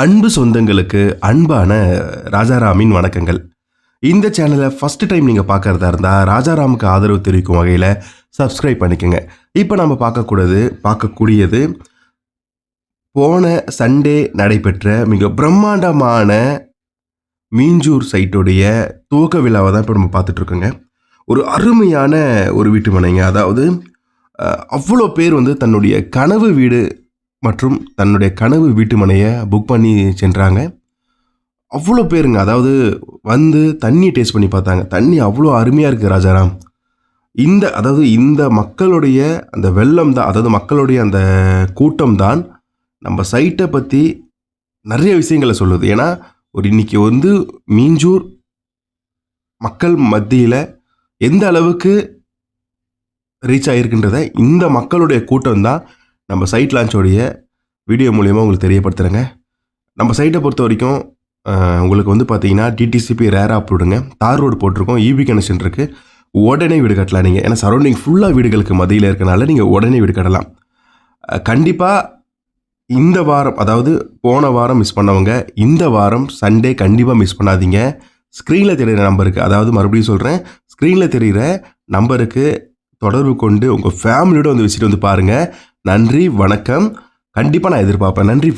அன்பு சொந்தங்களுக்கு அன்பான ராஜாராமின் வணக்கங்கள். இந்த சேனலை ஃபஸ்ட்டு டைம் நீங்கள் பார்க்குறதா இருந்தால் ராஜாராமுக்கு ஆதரவு தெரிவிக்கும் வகையில் சப்ஸ்கிரைப் பண்ணிக்கோங்க. இப்போ நம்ம பார்க்கக்கூடாது பார்க்கக்கூடியது போன சண்டே நடைபெற்ற மிக பிரம்மாண்டமான மீஞ்சூர் சைட்டுடைய துவக்க விழாவை தான் இப்போ நம்ம பார்த்துட்ருக்கோங்க. ஒரு அருமையான ஒரு வீட்டு மனைங்க. அதாவது அவ்வளோ பேர் வந்து தன்னுடைய கனவு வீடு மற்றும் தன்னுடைய கனவு வீட்டு மனையை புக் பண்ணி சென்றாங்க. அவ்வளோ பேருங்க அதாவது வந்து தண்ணி டேஸ்ட் பண்ணி பார்த்தாங்க. தண்ணி அவ்வளோ அருமையாக இருக்குது ராஜாராம். இந்த அதாவது இந்த மக்களுடைய அந்த வெள்ளம் தான் அதாவது மக்களுடைய அந்த கூட்டம் தான் நம்ம சைட்டை பற்றி நிறைய விஷயங்களை சொல்லுது. ஏன்னா ஒரு இன்னைக்கு வந்து மீஞ்சூர் மக்கள் மத்தியில் எந்த அளவுக்கு ரீச் ஆகிருக்குன்றத இந்த மக்களுடைய கூட்டம் தான் நம்ம சைட் லான்ச்சோடைய வீடியோ மூலியமாக உங்களுக்கு தெரியப்படுத்துகிறேங்க நம்ம சைட்டை பொறுத்த வரைக்கும் உங்களுக்கு வந்து பார்த்தீங்கன்னா டிடிசிபி ரேராக அப்ரூவ்டுங்க தார் ரோடு போட்டிருக்கோம். இபி கனெக்ஷன் இருக்குது உடனே வீடு கட்டலாம் நீங்கள் ஏன்னா சரௌண்டிங் ஃபுல்லாக வீடுகளுக்கு மதியில் இருக்கனால நீங்கள் உடனே வீடு கட்டலாம். கண்டிப்பாக இந்த வாரம் அதாவது போன வாரம் மிஸ் பண்ணவங்க இந்த வாரம் சண்டே கண்டிப்பாக மிஸ் பண்ணாதீங்க. ஸ்க்ரீனில் தெரிகிற நம்பருக்கு அதாவது மறுபடியும் சொல்கிறேன் ஸ்க்ரீனில் தெரிகிற நம்பருக்கு தொடர்பு கொண்டு உங்கள் ஃபேமிலியோட வந்து விசிட் வந்து பாருங்கள் நன்றி வணக்கம். கண்டிப்பாக நான் எதிர்பார்ப்பேன். நன்றி.